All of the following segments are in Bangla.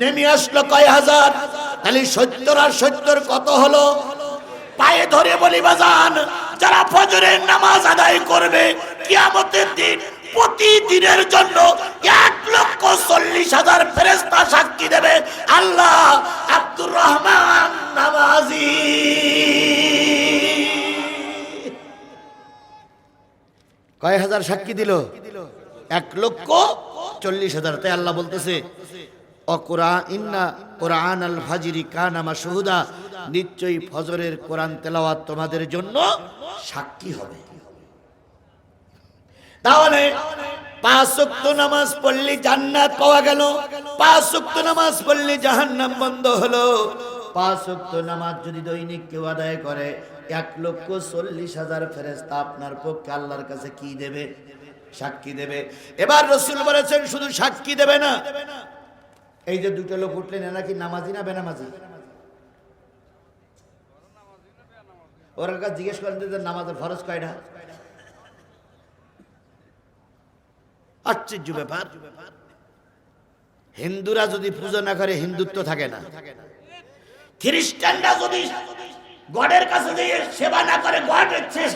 নেমে আসলো কয় হাজার? তাহলে সত্তর আর সত্তর কত হলো? পায়ে ধরে বলি, বাজান, যারা ফজরের নামাজ আদায় করবে, কিয়ামতের দিন প্রতিদিনের জন্য এক লক্ষ চল্লিশ হাজার ফেরেস্তা সাক্ষী দেবে, আল্লাহ আব্দুর রহমান নামাজি। কয় হাজার সাক্ষী দিল? এক লক্ষ চল্লিশ হাজার, তাই আল্লাহ বলতেছে। অকুরা, ইন্না কোরআন আল ফাজিরি কানামা শহুদা নিশ্চয়ই ফজরের কোরআন তেলাওয়াত তোমাদের জন্য সাক্ষী হবে। তাহলে পাঁচ ওয়াক্ত নামাজ পড়লে জান্নাত পাওয়া গেল। পাঁচ ওয়াক্ত নামাজ পড়লে জাহান্নাম বন্ধ হলো। পাঁচ ওয়াক্ত নামাজ যদি দৈনিক কেউ আদায় করে, এক লক্ষ চল্লিশ হাজার ফেরেস্তা আপনার পক্ষে আল্লাহর কাছে কি দেবে? সাক্ষী দেবে। এবার রসুল বলেছেন, শুধু সাক্ষী দেবে না এই যে দুটো লোক উঠলেন, এরা কি নামাজি না বেনামাজি? ওরা কাছে জিজ্ঞেস করেন যে নামাজের ফরজ কয়টা? আশ্চর্য ব্যাপার। হিন্দুরা যদি পুজো না করে, হিন্দুত্ব থাকে না। খ্রিস্টানরা যদি গডের কাছে গিয়ে সেবা না করে, গড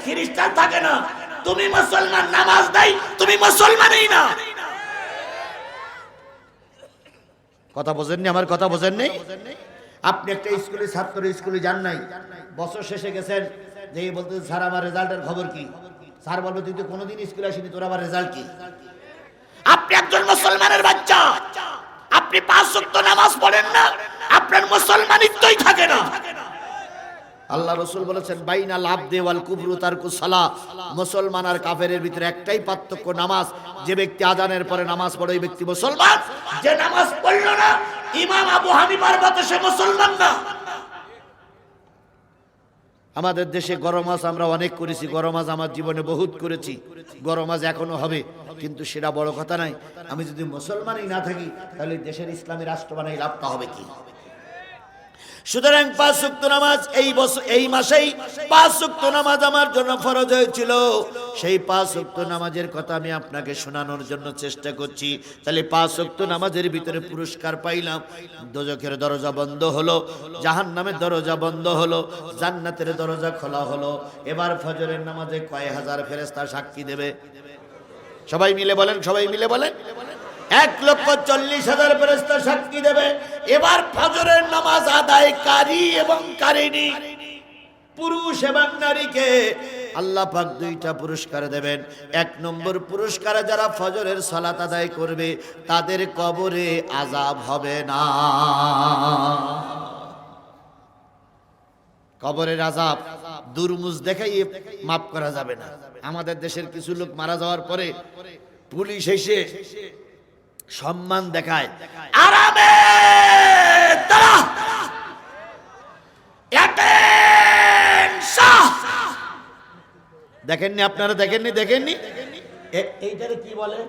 খ্রিস্টান থাকে না। তুমি মুসলমান, নামাজ দেয় তুমি মুসলমানই না। কথা বোঝেননি? আমার কথা বোঝেননি? আপনি একটা স্কুলে ছাত্র, স্কুলে যান নাই। বছর শেষে গেছেন। যে বলতে স্যার, আমার রেজাল্টের খবর কি? স্যার বলবে, তুই তো কোনোদিন স্কুলে আসিনি, তোর আবার রেজাল্ট কি? আপনি একজন মুসলমানের বাচ্চা। আপনি পাঁচ নামাজ পড়েন না। আপনার মুসলমানিত্বই থাকে না। আল্লাহ রসুল বলেছেন, বাইনা লাভ দেওয়াল কুবরু তার কুসালা মুসলমান আর কাফেরের ভিতরে একটাই পার্থক্য, নামাজ। যে ব্যক্তি আজানের পরে নামাজ পড়ে, ওই ব্যক্তি মুসলমান। যে নামাজ পড়ল না, ইমাম আবু হানিফার মতে সে মুসলমান না। আমাদের দেশে গরম মাছ আমরা অনেক করেছি, গরম মাছ আমার জীবনে বহুত করেছি। গরম মাছ এখনও হবে, কিন্তু সেটা বড় কথা নাই আমি যদি মুসলমানই না থাকি, তাহলে দেশের ইসলামী রাষ্ট্র বানাই লাভটা হবে কি? সুতরাং পাঁচ উক্ত নামাজ এই বছর, এই মাসেই পাঁচ উক্ত নামাজ আমার জন্য ফরজ হয়েছিল। সেই পাঁচ উক্ত নামাজের কথা আমি আপনাকে শোনানোর জন্য চেষ্টা করছি। তাহলে পাঁচ উক্ত নামাজের ভিতরে পুরস্কার পাইলাম। দোজখের দরজা বন্ধ হলো জাহান নামের দরজা বন্ধ হলো, জান্নাতের দরজা খোলা হলো। এবার ফজরের নামাজে কয় হাজার ফেরেস্তা সাক্ষী দেবে? সবাই মিলে বলেন, সবাই মিলে বলেন। এক লক্ষ চল্লিশ হাজার ফেরেস্তা সাক্ষী দেবে। এবার ফজরের নামাজ আদায়কারী এবং কারিনী। পুরুষ এবং নারীকে আল্লাহ পাক দুইটা পুরস্কার দেবেন। এক নম্বর পুরস্কারে যারা ফজরের সালাত আদায় করবে, তাদের কবরে আজাব হবে না। কবরের আজাব দুর্মুজ দেখাইয়ে মাফ করা যাবে না। আমাদের দেশের কিছু লোক মারা যাওয়ার পরে পুলিশ এসে সম্মান দেখায়। আরামে! দেখেননি আপনারা দেখেননি দেখেননি? এইটারে কি বলে?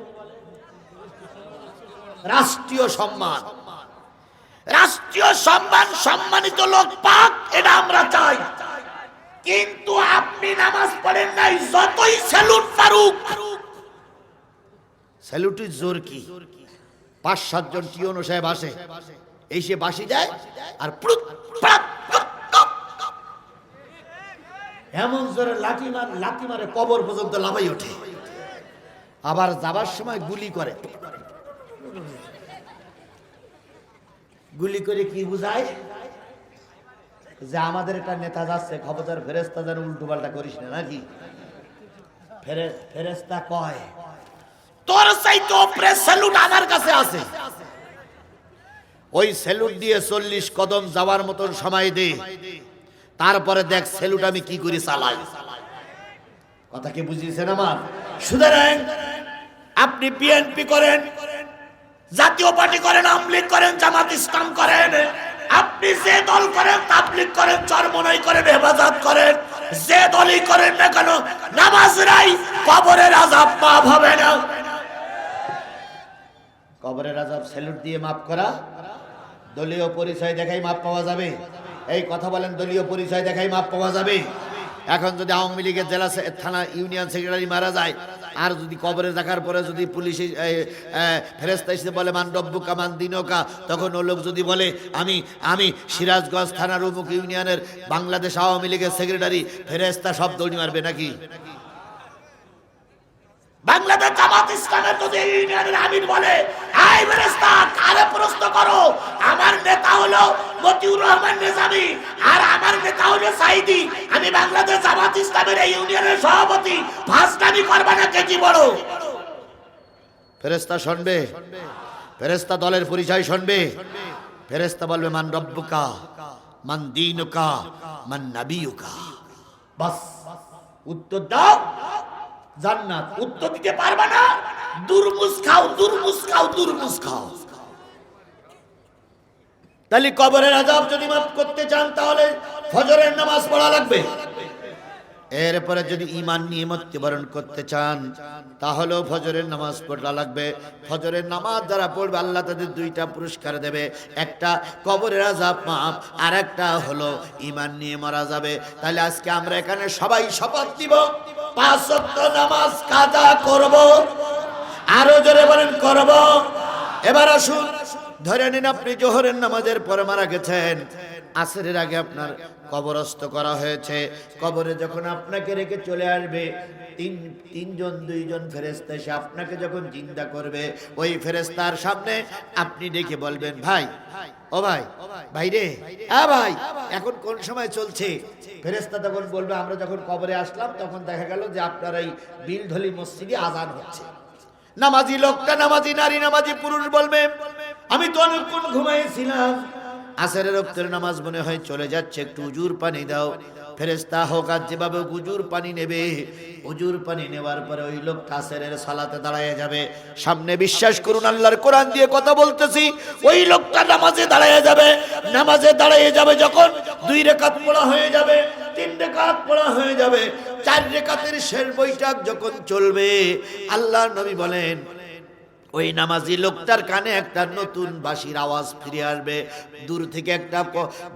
রাষ্ট্রীয় সম্মান। রাষ্ট্রীয় সম্মান সম্মানিত লোক পাক এটা আমরা চাই। কিন্তু আপনি নামাজ পড়েন নাই যতই স্যালুট মারুক স্যালুটের জোর কি? পাঁচ সাতজন টিওনো সাহেব আসে। এই সে বাসি যায় আর। এমন জোরে লাঠি মার, লাঠি মারে কবর পর্যন্ত লাভাই ওঠে। আবার যাবার সময় গুলি করে। গুলি করে কি বুঝায়? যে আমাদের একটা নেতা যাচ্ছে, খবরদার ফেরেস্তা যেন উল্টো পাল্টা করিস না নাকি? ফেরে- ফেরেস্তা কয় তোর চাইতে ওপরে স্যালুট আমার কাছে আছে। ওই স্যালুট দিয়ে চল্লিশ কদম যাওয়ার মতন সময় দে। তারপরে দেখ স্যালুট আমি কি করে চালাই। কথা কি বুঝিয়েছেন আমার? সুতরাং আপনি বিএনপি করেন, জাতীয় পার্টি করেন আমলিগ করেন, জামাত ইসলাম করেন, আপনি যে দল করেন, তাবলিগ করেন, চরমনাই করেন, হেফাজত করেন, যে দলই করেন না কেন, নামাজ নাই, কবরের আজাব মাফ হবে। কবরের আজাব স্যালুট দিয়ে মাফ করা। দলীয় পরিচয় দেখাই মাপ পাওয়া যাবে। এই কথা বলেন, দলীয় পরিচয় দেখাই মাপ পাওয়া যাবে। এখন যদি আওয়ামী লীগের জেলা থানা ইউনিয়ন সেক্রেটারি মারা যায়, আর যদি কবরে রাখার পরে যদি পুলিশ ফেরেস্তা এসে বলে, মান রব্বু কামান দিনকা, তখন ও লোক যদি বলে, আমি আমি সিরাজগঞ্জ থানার উমুক ইউনিয়নের বাংলাদেশ আওয়ামী লীগের সেক্রেটারি ফেরেস্তা সব দৌড়ি মারবে নাকি? বাংলাদেশ জামাত ইসলামের যদি ইউনিয়নের আমির বলে আই ফেরেস্তা কারে প্রশ্ন করো? আমার নেতা হলো মতিউর রহমান নিজামী, আর আমার নেতা হলো সাইদি। আমি বাংলাদেশ জামাত ইসলামের এই ইউনিয়নের সভাপতি। ফাঁসটামি করবা না কেজি বড়? ফেরেস্তা শুনবে। ফেরেস্তা দলের পরিচয় শুনবে। ফেরেস্তা বলবে, মান রব্বুকা, মান দিনুকা, মান নাবিয়ুকা। বাস, উত্তর দাও। জান্নাত। উত্তর দিতে পারবে না। খাও খাও খাও। তাহলে কবরের আজাব যদি মাফ করতে চান, তাহলে ফজরের নামাজ পড়া লাগবে। এরপরে যদি ইমান নিয়ে মৃত্যুবরণ করতে চান, তাহলেও ফজরের নামাজ পড়া লাগবে। ফজরের নামাজ যারা পড়বে, আল্লাহ তাদের দুইটা পুরস্কার দেবে। একটা কবরের আজাব মাপ আর একটা হলো ইমান নিয়ে মারা যাবে। তাহলে আজকে আমরা এখানে সবাই শপথ দিব পাঁচ ওয়াক্ত নামাজ কাজা করব। আরও জোরে বলেন করব। এবার আসুন। ধরে নিন আপনি জোহরের নামাজের পরে মারা গেছেন। আসরের আগে আপনার কবরস্থ করা হয়েছে। কবরে যখন আপনাকে রেখে চলে আসবে, তিন, তিনজন, দুইজন ফেরেস্তা এসে আপনাকে যখন চিন্তা করবে, ওই ফেরেস্তার সামনে আপনি ডেকে বলবেন, ভাই, ও ভাই ভাই রে হ্যাঁ ভাই, এখন কোন সময় চলছে? ফেরেস্তা তখন বলবে, আমরা যখন কবরে আসলাম, তখন দেখা গেল যে আপনার এই বিলঢলি মসজিদে আজান হচ্ছে। নামাজি লোকটা, নামাজি নারী, নামাজি পুরুষ বলবে আমি তো অনেকক্ষণ ঘুমাইছিলাম। আসরের রক্তের নামাজ মনে হয় চলে যাচ্ছে, একটু উজুর পানি দাও। ফেরেস্তা হোক আর যেভাবে উজুর পানি নেবে। উজুর পানি নেওয়ার পরে ওই লোক কাসেরের সালাতে দাঁড়ায় যাবে। সামনে বিশ্বাস করুন, আল্লাহর কোরআন দিয়ে কথা বলতেছি, ওই লোকটা নামাজে দাঁড়ায় যাবে। নামাজে দাঁড়িয়ে যাবে যখন দুই রেখাত পড়া হয়ে যাবে, তিন রেখাত পড়া হয়ে যাবে। চার রেখাতের শেষ বৈঠক যখন চলবে আল্লাহ নবী বলেন ওই নামাজি লোকটার কানে একটা নতুন বাঁশির আওয়াজ ফিরে আসবে। দূর থেকে একটা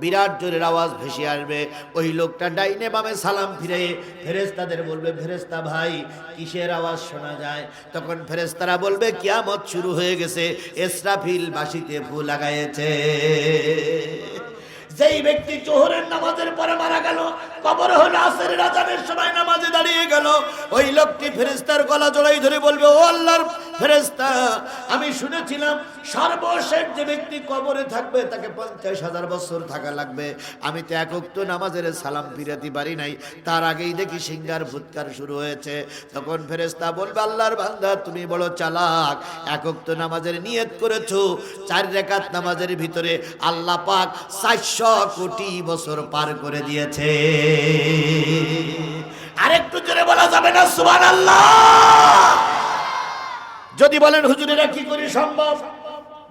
বিরাট জোরের আওয়াজ ভেসে আসবে। ওই লোকটা ডাইনে বামে সালাম ফিরে ফেরেস্তাদের বলবে ফেরেস্তা ভাই, কিসের আওয়াজ শোনা যায়? তখন ফেরেস্তারা বলবে, কিয়ামত শুরু হয়ে গেছে এসরাফিল বাঁশিতে ফু লাগাইছে। যেই ব্যক্তি জোহরের নামাজের পরে মারা গেল, কবর হলো আসরের আজানের সময় নামাজে দাঁড়িয়ে গেল। ওই লোকটি ফেরেস্তার গলা জড়াই ধরে বলবে, ও আল্লাহর ফেরেস্তা আমি শুনেছিলাম সর্বশেষ যে ব্যক্তি কবরে থাকবে, তাকে পঞ্চাশ হাজার বছর থাকা লাগবে। আমি তো একক তো নামাজের সালাম ফিরাতে পারি নাই। তার আগেই দেখি সিঙ্গার ফুৎকার শুরু হয়েছে। তখন ফেরেস্তা বলবে, আল্লাহর বান্দা, তুমি বড় চালাক একক তো নামাজের নিয়ত করেছ। চার রেখাত নামাজের ভিতরে আল্লাহ পাক চারশো কোটি বছর পার করে দিয়েছে। আরেকটু জোরে বলা যাবে না? সুবান আল্লাহ যদি বলেন হুজুরেরা কি করে সম্ভব?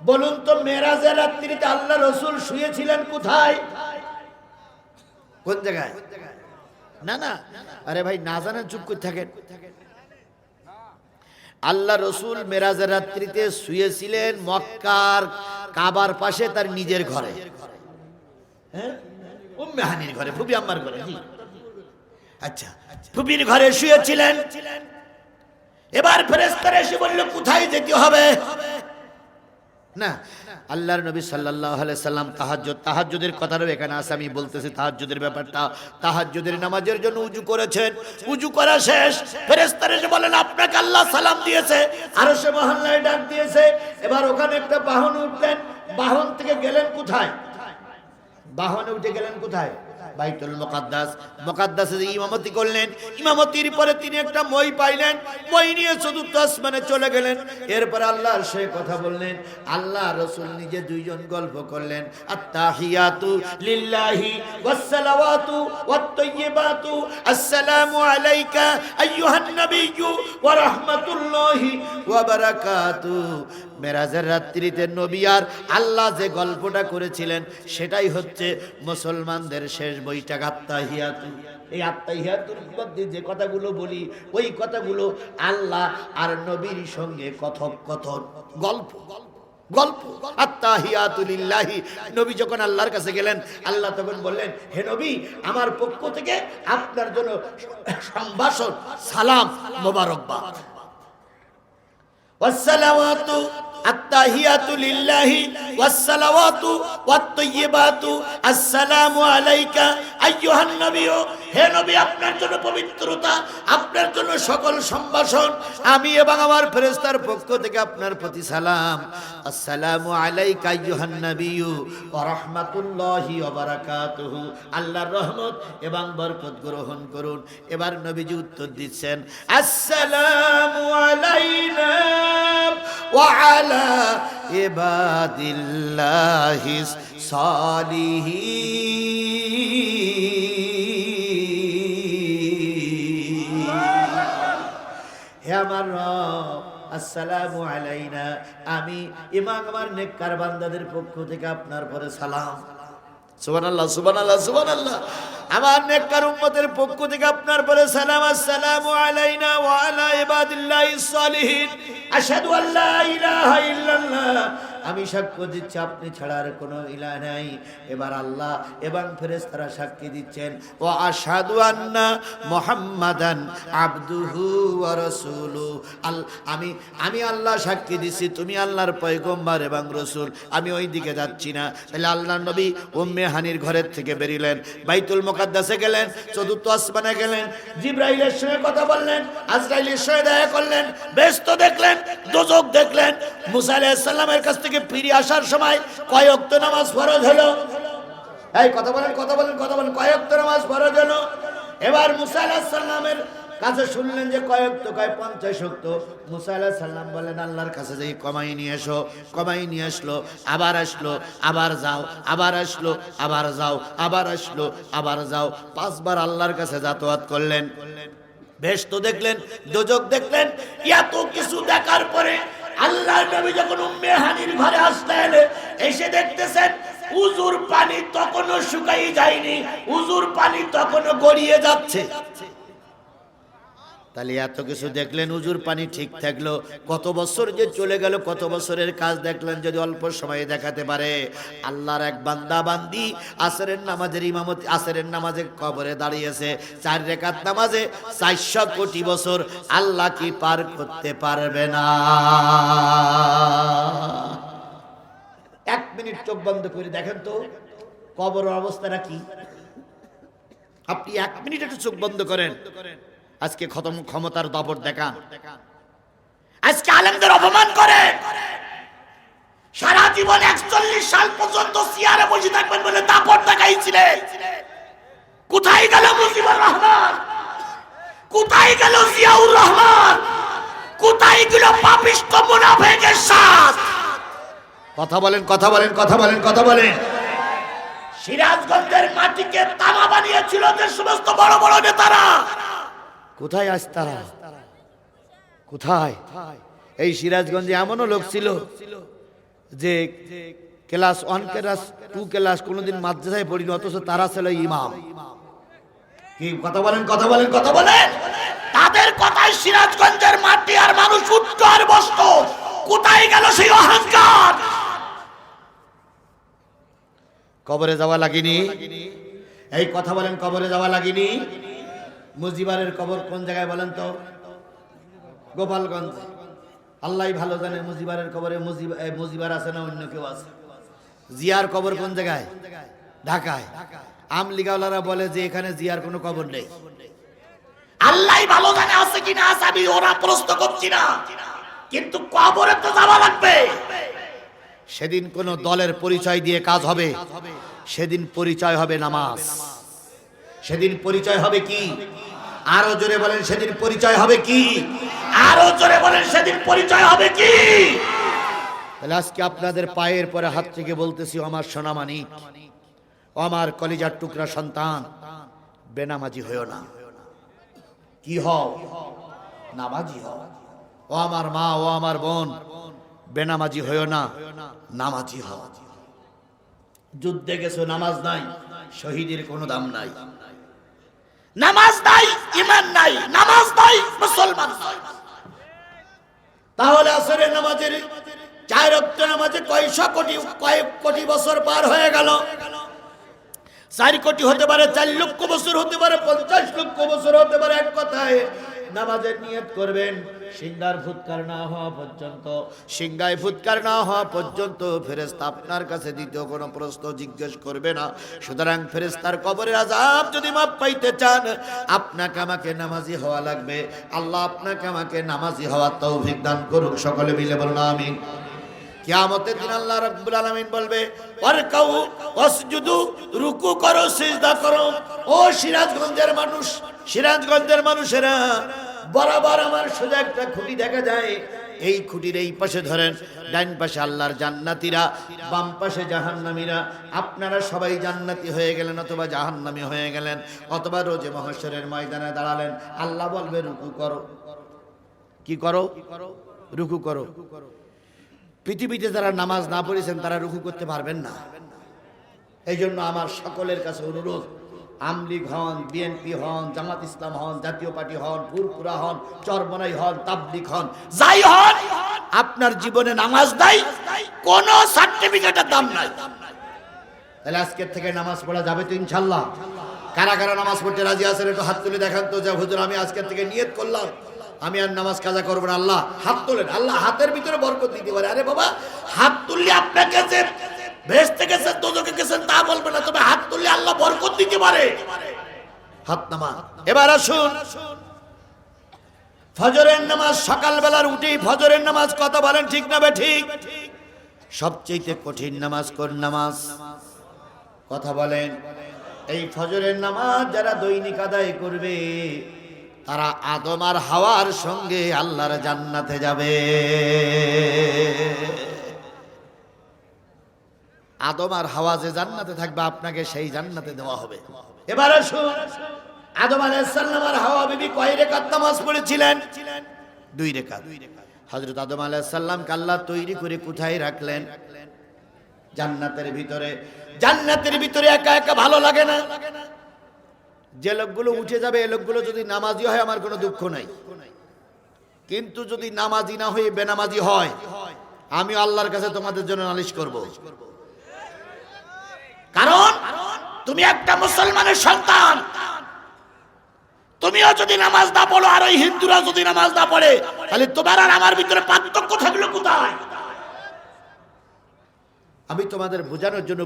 বলুন তো, মেরাজের রাত্রিতে আল্লাহ রসুল শুয়েছিলেন কোথায়? কোন জায়গায়? না না। আরে ভাই, না জানেন চুপ করে থাকেন? আল্লাহ রসুল মেরাজের রাত্রিতে শুয়েছিলেন মক্কার কাবার পাশে তার নিজের ঘরে। হ্যাঁ? ঘরে ফুবি আম্মার ঘরে আচ্ছা ফুবির ঘরে শুয়েছিলেন। এবার ফেরেস্তারা এসে বলল, কোথায় যেতে হবে? না, আল্লাহর নবী আলাইহি সাল্লাম তাহাজ্জুদ, তাহাজ্জুদের কথাও এখানে আছে আমি বলতেছি তাহাজ্জুদের ব্যাপারটা। তাহাজ্জুদের নামাজের জন্য উজু করেছেন। উজু করা শেষ। ফেরেশতারা এসে বলেন আপনাকে আল্লাহ সালাম দিয়েছে আরও সে মহল্লায় ডাক দিয়েছে। এবার ওখানে একটা বাহন উঠলেন। বাহন থেকে গেলেন কোথায়? বাহনে উঠে গেলেন কোথায়? বাইতুল মুকাদ্দাস। মুকাদ্দাসে ইমামতি করলেন, ইমামতির পরে তিনি একটা মই পাইলেন, মই নিয়ে চতুর্থ আসমানে চলে গেলেন। এরপর আল্লাহর সে কথা বললেন, আল্লাহ রসুল নিজে দুইজন গল্প করলেন, আত্তাহিয়াতু লিল্লাহি ওয়াসসালাওয়াতু ওয়াত-তাইয়্যিবাতু, আসসালামু আলাইকা আইয়ুহান নাবিয়্যু ওয়া রাহমাতুল্লাহি ওয়া বারাকাতুহু মেরাজের রাত্রিতে নবী আর আল্লাহ যে গল্পটা করেছিলেন, সেটাই হচ্ছে মুসলমানদের শেষ বইটা আত্মাহিয়াতু এই আত্মাহিয়াতুর মধ্যে যে কথাগুলো বলি ওই কথাগুলো আল্লাহ আর নবীর সঙ্গে কথোপকথন গল্প গল্প আত্মাহিয়াতুলিল্লাহি নবী যখন আল্লাহর কাছে গেলেন আল্লাহ তখন বললেন হে নবী আমার পক্ষ থেকে আপনার জন্য সম্ভাষণ সালাম মোবারকবাদ والصلوات التحيات لله والصلوات والطيبات السلام عليك أيها النبي হে নবী আপনার জন্য পবিত্রতা আপনার জন্য সকল সম্ভাষণ আমি এবং আমার ফেরেশতার পক্ষ থেকে আপনার প্রতি সালাম আসসালামু আলাইকা আইয়ুহান নাবিয়্যু ওয়া রাহমাতুল্লাহি ওয়া বারাকাতুহু আল্লাহর রহমত এবং বরকত গ্রহণ করুন এবার নবীজি উত্তর দিচ্ছেন আসসালামু আলাইনা ওয়া আলা ইবাদিল্লাহিস সালিহিন। হে আমার রব, আসসালামু আলাইনা। আমি ইমাম আমার নেককার বান্দাদের পক্ষ থেকে আপনার পরে সালাম। সুবহানাল্লাহ সুবান আল্লাহ আমার নেককার উম্মতের পক্ষ থেকে আপনার পরে সালাম, আসসালামু আলাইনা ওয়া আলা ইবাদিল্লাহিস সালিহিন। আশহাদু আল্লা ইলাহা ইল্লাল্লাহ। আমি সাক্ষ্য দিচ্ছি, আপনি ছাড়া আর কোনো ইলাহ নাই। এবার আল্লাহ, এবং ফেরেশতারা সাক্ষী দিচ্ছেন, ও আশহাদু আন্না মুহাম্মাদান আবদুহু রাসূলু। আল, আমি আমি আল্লাহ সাক্ষী দিচ্ছি, তুমি আল্লাহর পয়গম্বর এবং রসুল। আমি ওই দিকে যাচ্ছি না। তাহলে আল্লাহ নবী উম্মে হানির ঘরের থেকে বেরিলেন, বাইতুল মুকাদ্দাসে গেলেন, চতুর্থ আসমানে গেলেন জিব্রাইলের সঙ্গে কথা বললেন আজরাইলের সঙ্গে দেখা করলেন, ব্যস্ত দেখলেন, দোজক দেখলেন, মুসা আলাইহিস কাছ থেকে ফিরে আসার সময় কয়েকটা নামাজ ফরজ হলো? এই, কথা বলেন কথা বলেন কথা বলেন। কয়েকটা নামাজ ফরজ হলো? এবার মুসা আলাইহিস কাছে শুনলেন যে কয়েক তো কয় পঞ্চাশ শক্ত মুসা আলাহ সাল্লাম বলেন আল্লাহর কাছে যাই কমাই নিয়ে এসো কমাই নিয়ে আসলো। আবার আসলো, আবার যাও, আবার আসলো, আবার যাও, আবার আসলো, আবার যাও। পাঁচবার আল্লাহর কাছে যাতায়াত করলেন। বেশ তো দেখলেন, দোজক দেখলেন, এত কিছু দেখার পরে আল্লাহ নবী যখন উম্মে হানির ঘরে আসলেন, এসে দেখতেছেন, উজুর পানি তখনও শুকাই যায়নি, উজুর পানি তখনও গড়িয়ে যাচ্ছে। তাহলে এত কিছু দেখলেন উজুর পানি ঠিক থাকল। কত বছর যে চলে গেল, কত বছরের কাজ দেখলেন যদি অল্প সময়ে দেখাতে পারে। আল্লাহর এক বান্দা বান্দি আসরের নামাজের ইমামতি, আসরের নামাজে কবরে দাঁড়িয়েছে। চার রেখাত নামাজে চারশো কোটি বছর আল্লাহ কি পার করতে পারবে না? এক মিনিট চোখ বন্ধ করে দেখেন তো কবর অবস্থাটা কি? আপনি এক মিনিট একটু চোখ বন্ধ করেন। আজকে খতম, ক্ষমতার দপর দেখান আজকে আলেমদের অপমান করে। সারা জীবন একচল্লিশ সাল পর্যন্ত সিয়ারে বসে থাকবেন বলে দাপট দেখাইছিলেন কোথায় গেল মুজিবুর রহমান? কোথায় গেল জিয়াউর রহমান? কোথায় গেল পাপিষ্ট মুনাফেকের সাথ কথা বলেন কথা বলেন কথা বলেন কথা বলেন। সিরাজগঞ্জের মাটিকে তামা বানিয়েছিল যে সমস্ত বড় বড় নেতারা। কোথায় আজ তারা? কোথায়? এই সিরাজগঞ্জে এমনও লোক ছিল যে class one, class two, class কোনোদিন মাদ্রাসায় পড়িনি, অথচ তারা ছিল ইমাম। কি, কথা বলেন কথা বলেন কথা বলেন? তাদের কথায় সিরাজগঞ্জের মাটি আর মানুষ উঠত আর বসত। কোথায় গেল সেই অহংকার? কবরে যাওয়া লাগেনি? এই কথা বলেন, কবরে যাওয়া লাগেনি? মুজিবারের কবর কোন জায়গায় বলেন তো? গোপালগঞ্জ। আল্লাহ ভালো জানে মুজিবারের কবরে মুজিব মুজিবার আছে না অন্য কেউ আছে? জিয়ার কবর কোন জায়গায়? ঢাকায়। আমলিগাওয়ালারা বলে যে এখানে জিয়ার কোনো কবর নেই। আল্লাহ ভালো জানে আছে কিনা আছে আমি ওরা প্রশ্ন করছি না। কিন্তু কবরে তো যাওয়া লাগবে। সেদিন কোন দলের পরিচয় দিয়ে কাজ হবে। সেদিন পরিচয় হবে নামাজ। সেদিন পরিচয় হবে কি? আরও জোরে বলেন, সেদিন পরিচয় হবে কি? আরও জোরে বলেন, সেদিন পরিচয় হবে কি? তাহলে আজকে আপনাদের পায়ের পরে হাত থেকে বলতেছি আমার সোনামানিক আমার কলিজার টুকরা সন্তান, বেনামাজি হয়েও না। কি হও? নামাজি হও। ও আমার মা, ও আমার বোন, বেনামাজি হয়েও না, নামাজি হও। যুদ্ধে গেছো, নামাজ নাই, শহীদের কোনো দাম নাই। নামাজ নাই ইমান নাই, নামাজ নাই, মুসলমান। তাহলে আসরে নামাজের চার নামাজে কয়শো কোটি, কয়েক কোটি বছর পার হয়ে গেল চার কোটি হতে পারে চার লক্ষ বছর হতে পারে, পঞ্চাশ লক্ষ বছর হতে পারে, এক কথায় নামাজের নিয়ত করবেন সিঙ্গার ফুৎকার না হওয়া পর্যন্ত। সিঙ্গায় ফুৎকার না হওয়া পর্যন্ত ফেরেস্তা আপনার কাছে দ্বিতীয় কোনো প্রশ্ন জিজ্ঞেস করবে না। সুতরাং ফেরেস্তার কবরের আজাব যদি মাপ পাইতে চান, আপনাকে আমাকে নামাজি হওয়া লাগবে। আল্লাহ আপনাকে আমাকে নামাজি হওয়ার তৌফিক দান করুক, সকলে মিলে বলুন, আমিন। কিয়ামতের দিন আল্লাহ রাব্বুল আলামিন বলবে, ওয়ারকাউ, ওয়াসজুদু, রুকু করো, সিজদা করো। ও সিরাজগঞ্জের মানুষ, সিরাজগঞ্জের মানুষেরা, বরাবর আমার সোজা একটা খুঁটি দেখা যায়। এই খুঁটির এই পাশে ধরেন, ডান পাশে আল্লাহর জান্নাতীরা, বাম পাশে জাহান্নামীরা। আপনারা সবাই জান্নাতি হয়ে গেলেন অথবা জাহান্নামী হয়ে গেলেন, অথবা রোজে মহাশ্বরের ময়দানে দাঁড়ালেন। আল্লাহ বলবে, রুকু করো। কি করো? রুকু করো। পৃথিবীতে যারা নামাজ না পড়েছেন, তারা রুকু করতে পারবেন না। এই জন্য আমার সকলের কাছে অনুরোধ, আমলিগ হন, বিএনপি হন, জামাত ইসলাম হন, জাতীয় পার্টি হন ফুরফুরা হন, চরমনাই হন তাবলিক হন, যাই হন, আপনার জীবনে নামাজ নাই, কোন সার্টিফিকেটের দাম নাই। তাহলে আজকের থেকে নামাজ পড়া যাবে তো ইনশাল্লাহ। কারা কারা নামাজ পড়তে রাজি আছেন একটু হাত তুলে দেখান তো, যে হুজুর আমি আজকের থেকে নিয়ত করলাম। আমি আর নামাজ কাজা করব না, আল্লাহ হাত তোলেন, আল্লাহ হাতের ভিতরে বরকত দিতে পারে। আরে বাবা, হাত তুললে আপনাকে যে ভেস্তে গেছেন দোজকে গেছেন, তা বলবে না, তবে হাত তুললে আল্লাহ বরকত দিতে পারে। হাত নামা এবার আসুন। ফজরের নামাজ, সকালবেলার উঠেই ফজরের নামাজ কথা বলেন, ঠিক না ঠিক? সবচেয়ে কঠিন নামাজ কোন নামাজ? কথা বলেন। এই ফজরের নামাজ যারা দৈনিক আদায় করবে তারা আদম আর হাওয়ার সঙ্গে আল্লাহর জান্নাতে যাবে। আদম আর হাওয়া যে জান্নাতে থাকবে, আপনাকে সেই জান্নাতে দেওয়া হবে। এবার আসুন, আদম আলাইসাল্লাম আর হাওয়া বিবি কয় রেখাত নামাজ পড়েছিলেন? দুই রেখা হযরত আদম আলাইসাল্লামকে আল্লাহ তৈরি করে কোথায় রাখলেন? জান্নাতের ভিতরে। জান্নাতের ভিতরে একা একা ভালো লাগে না? যে লোকগুলো উঠে যাবে, এ লোকগুলো যদি নামাজি হয়, আমার কোনো দুঃখ নাই। কিন্তু যদি নামাজি না হয়ে বেনামাজি হয়, আমি আল্লাহর কাছে তোমাদের জন্য নালিশ করব। কারণ, তুমি একটা মুসলমানের সন্তান। তুমিও যদি নামাজ না পড়ো, আর ওই হিন্দুরা যদি নামাজ না পড়ে, তাহলে তোমার আর আমার ভিতরে পার্থক্য থাকল কোথায়? আমি তোমাদের বোঝানোর জন্য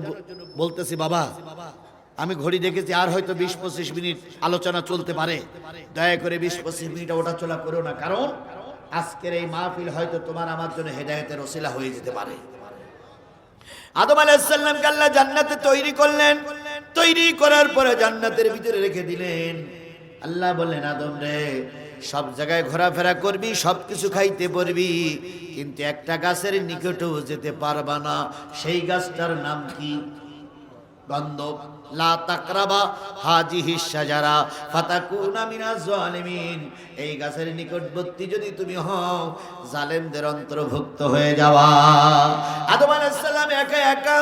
বলতেছি, বাবা আমি ঘড়ি দেখেছি, আর হয়তো বিশ পঁচিশ মিনিট আলোচনা চলতে পারে। দয়া করে বিশ পঁচিশ মিনিট ওটা চলা করো না, কারণ আজকের এই মাহফিল হয়তো তোমার আমার জন্য হেদায়তের ওসিলা হয়ে যেতে পারে। আদম আলাইসাল্লামকে আল্লাহ জান্নাতে তৈরি করলেন। তৈরি করার পরে জান্নাতের ভিতরে রেখে দিলেন। আল্লাহ বললেন, আদম রে, সব জায়গায় ঘোরাফেরা করবি সব কিছু খাইতে পারবি, কিন্তু একটা গাছের নিকটেও যেতে পারবা না। সেই গাছটার নাম কি? গন্ধব। লা তাকরাবা হাজিহি সাজারা ফাতাকুনা মিনাজ জালিমিন। এই গাছের নিকটবর্তী যদি তুমি হও, জালেমদের অন্তর্ভুক্ত হয়ে যাওয়া। আদম আলাইহিস সালাম একা একা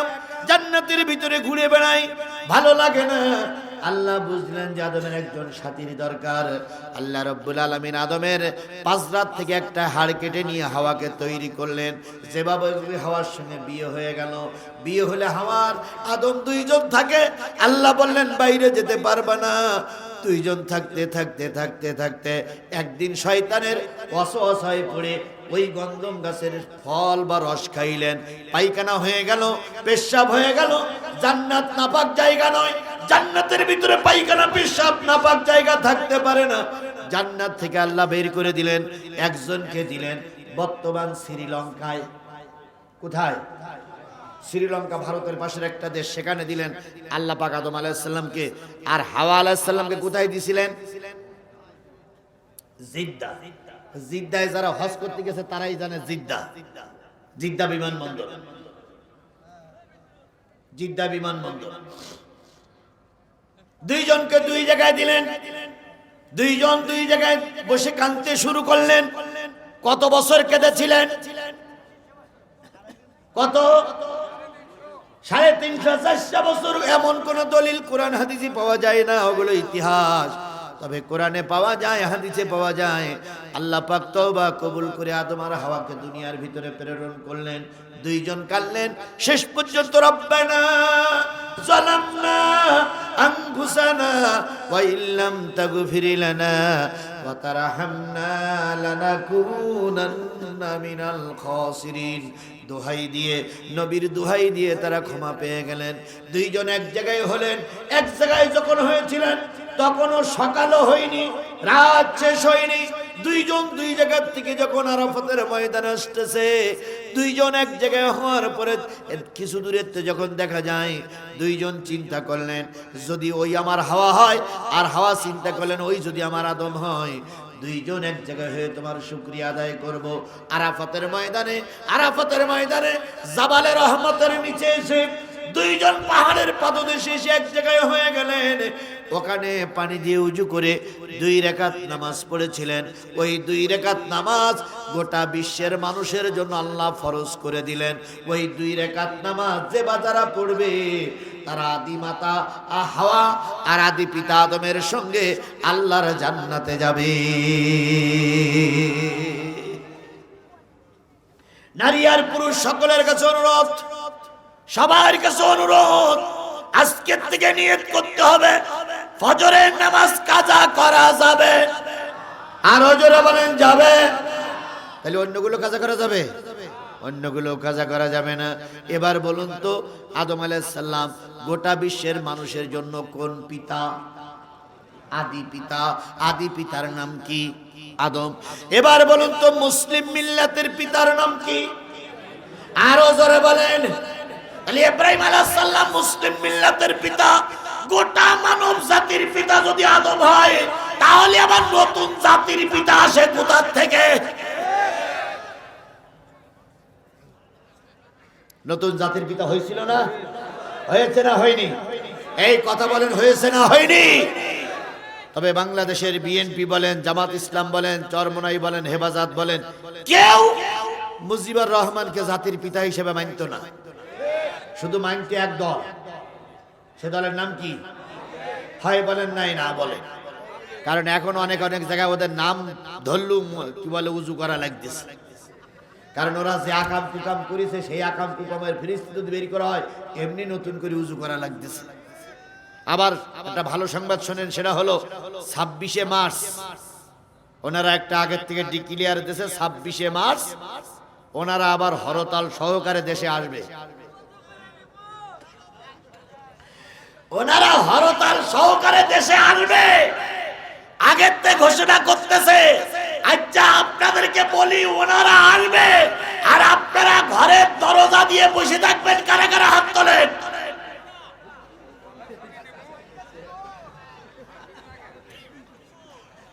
জান্নাতের ভিতরে ঘুরে বেড়ায়। ভালো লাগে না। আল্লাহ বুঝলেন যে আদমের একজন সাথীর দরকার। আল্লাহ রব্বুল আলমিন আদমের পাঁচ রাত থেকে একটা হাড় কেটে নিয়ে হাওয়াকে তৈরি করলেন। যেভাবে হাওয়ার সঙ্গে বিয়ে হয়ে গেল। বিয়ে হলে হাওয়ার আদম দুইজন থাকে। আল্লাহ বললেন, বাইরে যেতে পারবা না। দুইজন থাকতে থাকতে থাকতে থাকতে একদিন শয়তানের অসহায় পড়ে ওই গন্ধম গাছের ফল বা রস খাইলেন। পায়খানা হয়ে গেল, পেশাব হয়ে গেল। জান্নাত নাপাক জায়গা নয়। জান্নাতের ভিতরে পায়খানা, পেশাব, নাপাক জায়গা থাকতে পারে না। জান্নাত থেকে আল্লাহ বের করে দিলেন, একজনকে দিলেন বর্তমান শ্রীলঙ্কায়। কোথায়? শ্রীলঙ্কা ভারতের পাশের একটা দেশ, সেখানে দিলেন আল্লাহ পাক আদম আলাইসাল্লামকে আর হাওয়া আলাইসাল্লামকে কোথায় দিছিলেন? জিদ্দা। জিদ্দায় যারা হজ করতে গেছে, তারাই জানে জিদ্দা। জিদ্দা বিমানবন্দর। জিদ্দা বিমানবন্দর। দুইজনকে দুই জায়গায় দিলেন। দুইজন দুই জায়গায় বসে কাঁদতে শুরু করলেন। কত বছর কেঁদেছিলেন? কত? সাড়ে তিনশো চারশো বছর এমন কোন দলিল কোরআন হাদিসি পাওয়া যায় না, ওগুলো ইতিহাস। তবে কোরআনে পাওয়া যায়, হাদিসে পাওয়া যায়। আল্লাহ পাক তওবা কবুল করে আদমার হাওয়াকে দুনিয়ার ভিতরে প্রেরণ করলেন, দুইজন কাঁদলেন, শেষ পর্যন্ত রব্বানা জালামনা আনফুসানা ওয়া ইল্লাম ফিরিলানা লানা ওয়া তারহামনা লানাকুনান্না মিনাল খাসিরিন। দোহাই দিয়ে, নবীর দোহাই দিয়ে তারা ক্ষমা পেয়ে গেলেন। দুইজন এক জায়গায় হলেন, এক জায়গায় যখন হয়েছিলেন তখনও সকালও হয়নি, রাত শেষ হয়নি। দুইজন দুই জায়গার থেকে যখন আরাফাতের ময়দানে আসতেছে, দুইজন এক জায়গায় হওয়ার পরে কিছু দূরের যখন দেখা যায়, দুইজন চিন্তা করলেন, যদি ওই আমার হাওয়া হয়, আর হাওয়া চিন্তা করলেন, ওই যদি আমার আদম হয়, দুইজন এক জায়গায় হয়ে তোমার শুক্রিয়া আদায় করব। আরাফতের ময়দানে আরাফতের ময়দানে জাবালের রহমতের নিচে এসে দুইজন পাহাড়ের পাদদেশে এসে এক জায়গায় হয়ে গেলেন। ওখানে পানি দিয়ে উজু করে দুই রেখাত নামাজ পড়েছিলেন। ওই দুই রেখাত নামাজ গোটা বিশ্বের মানুষের জন্য আল্লাহ ফরজ করে দিলেন। ওই দুই রেখাত নামাজ যে বাজারা পড়বে, তারা আদি মাতা হাওয়া আর আদি পিতা আদমের সঙ্গে আল্লাহর জান্নাতে যাবে। নারী আর পুরুষ সকলের কাছে অনুরোধ সবার কাছে অনুরোধ, আজকের থেকে নিয়ত করতে হবে, ফজরের নামাজ কাজা করা যাবে। আরও জোরে বলেন, যাবে। তাহলে অন্যগুলো কাজা করা যাবে? অন্যগুলো কাজা করা যাবে না। এবার বলুন তো, আদম আলাইসাল্লাম গোটা বিশ্বের মানুষের জন্য কোন পিতা? আদি পিতা। আদি পিতার নাম কি? আদম। এবার বলুন তো, মুসলিম মিল্লাতের পিতার নাম কি? আরও জোরে ইব্রাহিম আলাইসাল্লাম মুসলিম মিল্লাতের পিতা, গোটা মানব জাতির পিতা যদি আদম হয়, তাহলে আবার নতুন জাতির পিতা আসে কোথার থেকে? নতুন জাতির পিতা হয়েছিল না? হয়েছে না হয়নি? এই কথা বলেন, হয়েছে না হয়নি? তবে বাংলাদেশের বিএনপি বলেন, জামাত ইসলাম বলেন, চরমনাই বলেন, হেফাজত বলেন, কেউ মুজিবুর রহমানকে জাতির পিতা হিসেবে মানত না। শুধু মানত এক দল। সে দলের নাম কি? হয় বলেন নাই, না বলেন। কারণ এখন অনেক অনেক জায়গায় ওদের নাম ধরলু কি বলে, উজু করা লাগতেছে। কারণ ওরা যে আকাম কুকাম করেছে, সেই আকাম কুকামের ফিরিস্তি যদি বের করা হয়, এমনি নতুন করে উজু করা লাগতেছে। আবার একটা ভালো সংবাদ শোনেন, সেটা হলো ছাব্বিশে মার্চ। ওনারা একটা আগের থেকে ডিক্লিয়ার দিয়েছে, ছাব্বিশে মার্চ। ওনারা আবার হরতাল সহকারে দেশে আসবে। ওনারা হরতাল সহকারে দেশে আসবে। আগের থেকে ঘোষণা করতেছে আচ্ছা আপনাদেরকে বলি ওনারা আসবে, আর আপনারা ঘরের দরজা দিয়ে বসে থাকবেন কারা কারা হাত তোলেন?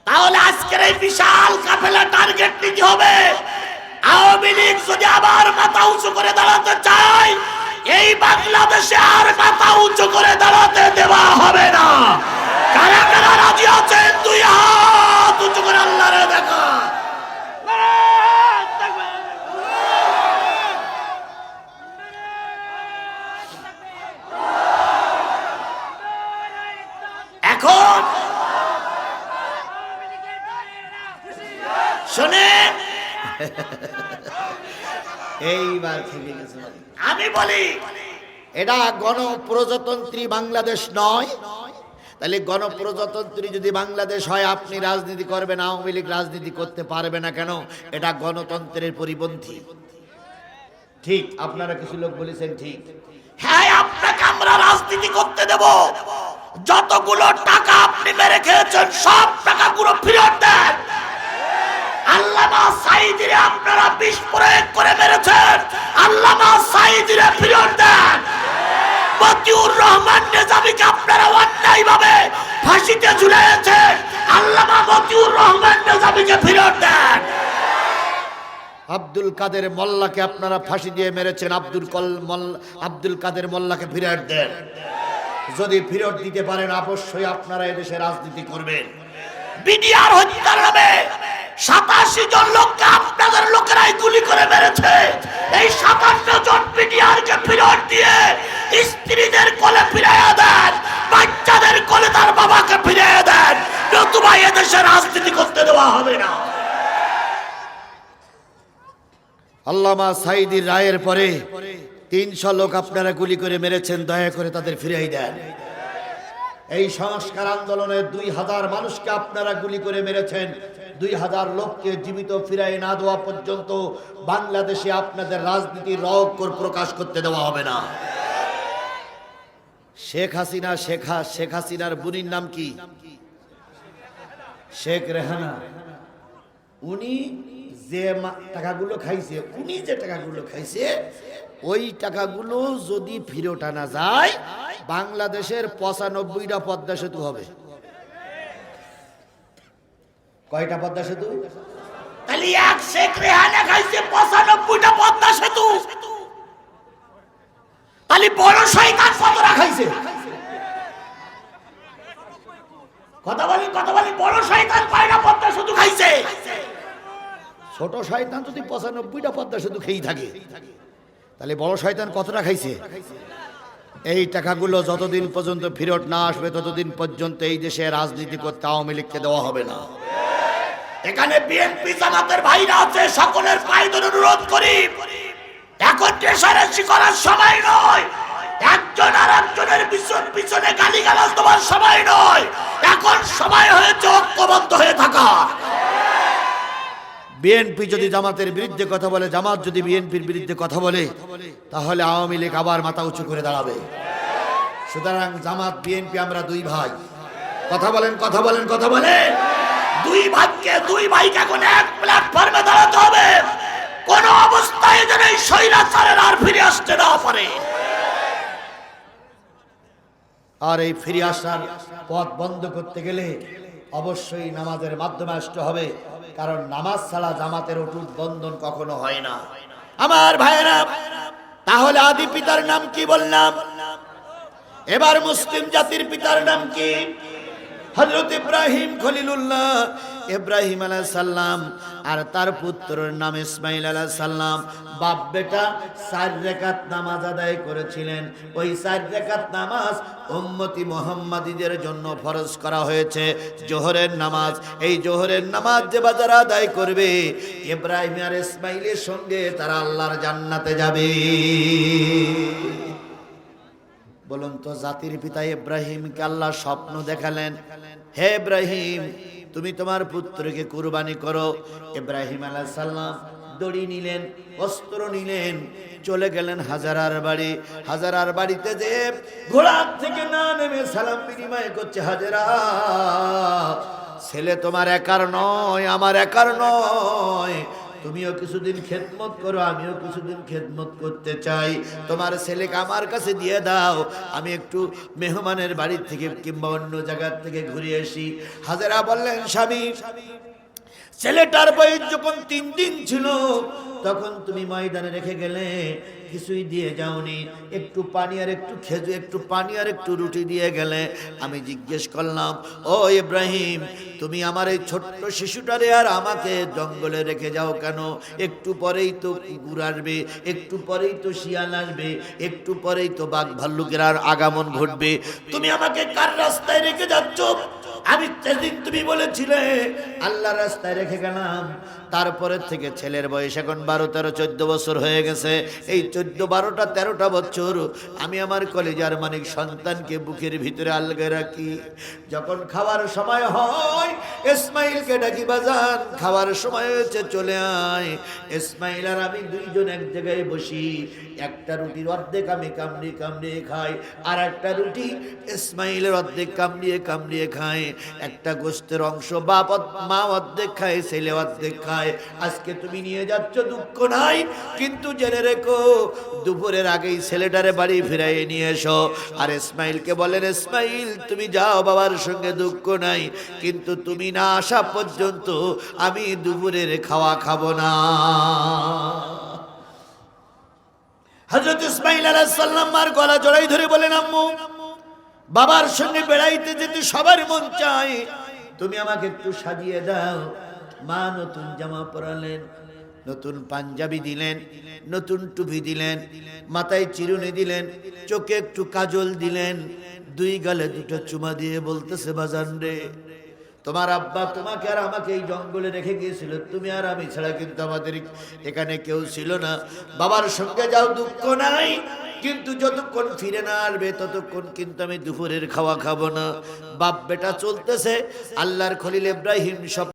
তাহলে আজকের এই বিশাল কাফেলা টার্গেট নিতে হবে? আওয়ামী লীগ যদি আবার মাথা উঁচু করে দাঁড়াতে চায় এই বাংলাদেশে আর মাথা উঁচু করে দাঁড়াতে দেওয়া হবে না। কারা কারা রাজি আছেন? দুই হাত উঁচু করে আল্লাহরে দেখা। এখন এইবার থেকে গেছে আমি বলি এটা গণপ্রজাতন্ত্রী বাংলাদেশ নয়। তাহলে গণপ্রজাতন্ত্রী যদি বাংলাদেশ হয় আপনি রাজনীতি করবেন আওয়ামী লীগ রাজনীতি করতে পারবে না কেন? এটা গণতন্ত্রের পরিপন্থী। ঠিক আপনারা কিছু লোক বলেছেন ঠিক। হ্যাঁ আপনাকে আমরা রাজনীতি করতে দেব। যতগুলো টাকা আপনি মেরে খেয়েছেন সব টাকাগুলো ফেরত দেন। আল্লামা সাইদিরে আপনারা বিষ প্রয়োগ করে মেরেছেন। আল্লামা সাইদিরে ফেরত দেন। মতিউর রহমান নেজামিকে আপনারা অন্যায় ভাবে ফাঁসিতে ঝুলিয়েছেন। আল্লামা মতিউর রহমান নেজামিকে ফেরত দেন। আব্দুল কাদের মোল্লাকে আপনারা ফাঁসি দিয়ে মেরেছেন। আব্দুল কল মোল্লা আব্দুল কাদের মোল্লাকে ফিরত দেন। যদি ফিরত দিতে পারেন অবশ্যই আপনারা এদেশে রাজনীতি করবেন। বিডিআর হত্যার নামে সাতাশি জন লোককে আপনাদের লোকেরাই গুলি করে মেরেছে। এই সাতান্ন জন বিডিআর কে ফিরত দিয়ে স্ত্রীদের কোলে ফিরাইয়া দেন, বাচ্চাদের কোলে তার বাবাকে ফিরিয়ে দেন। নতুবা এদেশে রাজনীতি করতে দেওয়া হবে না। আল্লামা সাইদির রায়ের পরে তিনশো লোক আপনারা গুলি করে মেরেছেন, দয়া করে তাদের ফিরিয়ে দেন। এই সংস্কার আন্দোলনে দুই হাজার মানুষকে আপনারা গুলি করে মেরেছেন। দুই হাজার লোককে জীবিত ফিরাই না দেওয়া পর্যন্ত বাংলাদেশে আপনাদের রাজনীতির রগ প্রকাশ করতে দেওয়া হবে না। শেখ হাসিনা, শেখা শেখ হাসিনার বুনির নাম কি? শেখ রেহানা। উনি যে টাকাগুলো খাইছে, উনি যে টাকাগুলো খাইছে, ওই টাকাগুলো যদি ফিরত আনা যায়, বাংলাদেশের পঁচানব্বইটা পদ্মা সেতু হবে। কয়টা পদ্মা সেতু? তাহলে এক শেখ রেহানা খাইছে পঁচানব্বইটা পদ্মা সেতু। তাহলে বড় শয়তান কতটা খাইছে? কথা বলি কথা বলি বড় শয়তান কয়টা পদ্মা সেতু খাইছে? ছোট শয়তান যদি পঁচানব্বইটা পদ্মা সেতু খেয়েই থাকে তাহলে বড় শয়তান কতটা খাইছে? এই টাকাগুলো যতদিন পর্যন্ত ফেরত না আসবে ততদিন পর্যন্ত এই দেশে রাজনীতি করতে আওয়ামী লীগকে দেওয়া হবে না। এখানে জামাতের ভাইরা আছে, সকলের পায়ে ধরে অনুরোধ করি। এখন করার সময় নয়। একজন আর একজনের পিছন পিছনে গালি গালাজ দেওয়ার সময় নয়। এখন সময় হয়েছে ঐক্যবদ্ধ হয়ে থাকা। বিএনপি যদি জামাতের বিরুদ্ধে কথা বলে, জামাত যদি বিএনপির বিরুদ্ধে কথা বলে, তাহলে আওয়ামী লীগ আবার মাথা উঁচু করে দাঁড়াবে। সুতরাং জামাত বিএনপি আমরা দুই ভাই। কথা বলেন কথা বলেন কথা বলেন। দুই ভাইকে দুই ভাইকে এখন এক প্ল্যাটফর্মে দাঁড়াতে হবে। কোন অবস্থায় যেন এই স্বৈরাচারের আর ফিরে আসতে না পারে। আর এই ফিরে আসার পথ বন্ধ করতে গেলে অবশ্যই নামাজের মাধ্যমে আসতে হবে, কারণ নামাজ ছাড়া জামাতের অটুট বন্ধন কখনো হয় না। আমার ভাইয়েরা, তাহলে আদি পিতার নাম কি বললাম? এবার মুসলিম জাতির পিতার নাম কি? হজরত ইব্রাহিম খলিলুল্লাহ, ইব্রাহিম আলাহ সাল্লাম আর তার পুত্রের নাম ইসমাইল আলাহ সাল্লাম বাপ বেটা চার রেখাত নামাজ আদায় করেছিলেন। ওই চার নামাজ উম্মতি মোহাম্মদীদের জন্য ফরজ করা হয়েছে। জোহরের নামাজ, এই জোহরের নামাজ যে বাজার আদায় করবে, ইব্রাহিম আর ইসমাইলের সঙ্গে তারা আল্লাহর জান্নাতে যাবে। বলুন তো, জাতির পিতা ইব্রাহিমকে আল্লাহ স্বপ্ন দেখালেন? হে ইব্রাহিম, তুমি তোমার পুত্রকে কুরবানি করো। ইব্রাহিম আলাইহিস সালাম দড়ি নিলেন, অস্ত্র নিলেন, চলে গেলেন হাজারার বাড়ি। হাজারার বাড়িতে যে ঘোড়ার থেকে না নেমে সালাম বিনিময় করছে হাজারা। ছেলে তোমার একার নয়, আমার একার নয়। তুমিও কিছুদিন খেদমত করো, আমিও কিছুদিন খেদমত করতে চাই। তোমার ছেলেকে আমার কাছে দিয়ে দাও। আমি একটু মেহমানের বাড়ির থেকে কিংবা অন্য জায়গার থেকে ঘুরে আসি। হাজারা বললেন, স্বামী, ছেলেটার বয়স যখন তিন দিন ছিল, তখন তুমি ময়দানে রেখে গেলে কিছুই দিয়ে যাওনি। একটু পানি আর একটু খেজু, একটু পানি আর একটু রুটি দিয়ে গেলে আমি জিজ্ঞেস করলাম, ও ইব্রাহিম, তুমি আমার এই ছোট্ট শিশুটারে আর আমাকে জঙ্গলে রেখে যাও কেন? একটু পরেই তো কুকুর আসবে, একটু পরেই তো শিয়াল আসবে, একটু পরেই তো বাঘ ভাল্লুকের আর আগমন ঘটবে। তুমি আমাকে কার রাস্তায় রেখে যাচ্ছ? আমি সেদিন তুমি বলেছিলে, আল্লাহ রাস্তায় রেখে গেলাম। তারপরে থেকে ছেলের বয়স এখন বারো, তেরো, চোদ্দ বছর হয়ে গেছে। এই চোদ্দ, বারোটা, তেরোটা বছর আমি আমার কলেজার মানিক সন্তানকে বুকের ভিতরে আলগে রাখি। যখন খাওয়ার সময় হয়, ইসমাইলকে ডাকি, বাজান, খাওয়ার সময় হয়েছে, চলে আয়। ইসমাইল আর আমি দুইজন এক জায়গায় বসি। একটা রুটির অর্ধেক আমি কামড়িয়ে কামড়িয়ে খাই, আর একটা রুটি ইসমাইলের অর্ধেক কামড়িয়ে কামড়িয়ে খায়। একটা গোস্তের অংশ বাপ মা অর্ধেক খায়, ছেলে অর্ধেক খায়। আজকে তুমি নিয়ে যাচ্ছ দুঃখ নাই, কিন্তু জেনে রেখো, দুপুরের আগেই ছেলেটারে বাড়ি ফিরাই নিয়ে এসো। আর ইসমাইলকে বলেন, ইসমাইল, তুমি যাও, বাবার সঙ্গে দুঃখ নাই, কিন্তু তুমি না আসা পর্যন্ত আমি দুপুরের খাওয়া খাব না। হজরত ইসমাইল আলাইসাল্লাম আর গলা জড়াই ধরে বলেন, আম্মু, বাবার সঙ্গে বেড়াইতে যেতে সবার মন চায়। তুমি আমাকে একটু সাজিয়ে দাও। মা নতুন জামা পরালেন, নতুন পাঞ্জাবি দিলেন, নতুন টুপি দিলেন, মাথায় চিরুনি দিলেন, চোখে একটু কাজল দিলেন। দুই গালে দুটো চুমা দিয়ে বলতেছে, বাজান রে তোমার আব্বা তোমাকে আর আমাকে এই জঙ্গলে রেখে গিয়েছিল। তুমি আর আমি ছাড়া কিন্তু আমাদের এখানে কেউ ছিল না। বাবার সঙ্গে যাও, দুঃখ নাই। কিন্তু যতক্ষণ ফিরে না আসবে, ততক্ষণ কিন্তু আমি দুপুরের খাওয়া খাব না। বাপ বেটা চলতেছে। আল্লাহর খলিল ইব্রাহিম সব